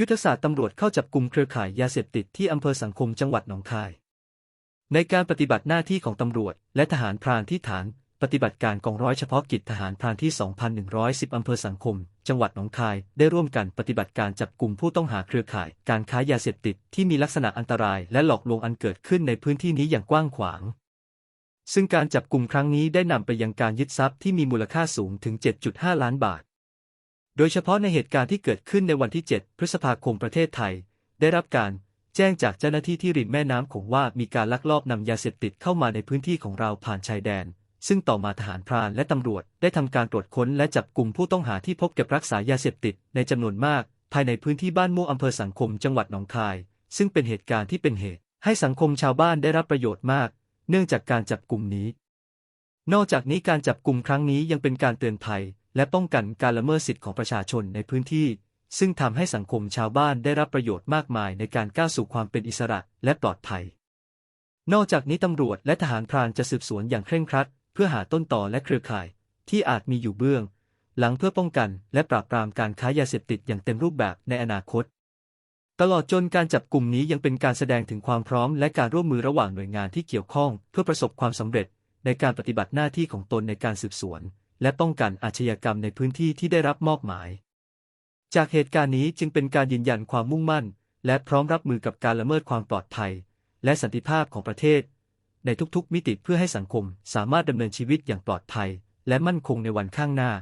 ยุทธศาสตร์ตำรวจเข้าจับกลุ่มเครือข่ายยาเสพติดที่อำเภอสังคมจังหวัดหนองคาย ในการปฏิบัติหน้าที่ของตำรวจ และทหารพรานที่ฐาน ปฏิบัติการกองร้อยเฉพาะกิจทหารพรานที่ 2110 อำเภอสังคม จังหวัดหนองคาย ได้ร่วมกันปฏิบัติการจับกลุ่มผู้ต้องหาเครือข่าย การค้ายาเสพติดที่มีลักษณะอันตราย และหลอกลวงอันเกิดขึ้นในพื้นที่นี้อย่างกว้างขวาง ซึ่งการจับกลุ่มครั้งนี้ได้นำไปยังการยึดทรัพย์ที่มีมูลค่าสูงถึง 7.5 ล้านบาท โดยเฉพาะในเหตุการณ์ที่เกิดขึ้นในวันที่ 7 พฤษภาคมประเทศไทย ได้รับการแจ้งจากเจ้าหน้าที่ที่ริมแม่น้ำคงว่ามีการลักลอบนำยาเสพติดเข้ามาในพื้นที่ของเราผ่านชายแดน ซึ่งต่อมาทหารพรานและตำรวจได้ทำการตรวจค้นและจับกลุ่มผู้ต้องหาที่พบเก็บรักษายาเสพติดในจำนวนมาก ภายในพื้นที่บ้านม่วงอำเภอสังคมจังหวัดหนองคาย ซึ่งเป็นเหตุการณ์ที่เป็นเหตุ ให้สังคมชาวบ้านได้รับประโยชน์มาก เนื่องจากการจับกลุ่มนี้ นอกจากนี้การจับกลุ่มครั้งนี้ยังเป็นการเตือนภัย และป้องกันการละเมิดสิทธิของประชาชนในพื้นที่ ซึ่งทำให้สังคมชาวบ้านได้รับประโยชน์มากมายในการก้าวสู่ความเป็นอิสระและปลอดภัย นอกจากนี้ตำรวจและทหารพรานจะสืบสวนอย่างเคร่งครัด เพื่อหาต้นต่อและเครือข่าย ที่อาจมีอยู่เบื้อง หลังเพื่อป้องกัน และปราบปรามการค้ายาเสพติดอย่างเต็มรูปแบบในอนาคตตลอดจนการจับกลุ่มนี้ยังเป็นการแสดงถึงความพร้อม และการร่วมมือระหว่างหน่วยงานที่เกี่ยวข้อง เพื่อประสบความสำเร็จในการปฏิบัติหน้าที่ของตนในการสืบสวน และป้องกันอาชญากรรมในพื้นที่ที่ได้รับมอบหมาย จากเหตุการณ์นี้จึงเป็นการยืนยันความมุ่งมั่น และพร้อมรับมือกับการละเมิดความปลอดภัย และสันติภาพของประเทศ ในทุกๆ มิติเพื่อให้สังคมสามารถดำเนินชีวิตอย่างปลอดภัย และมั่นคงในวันข้างหน้า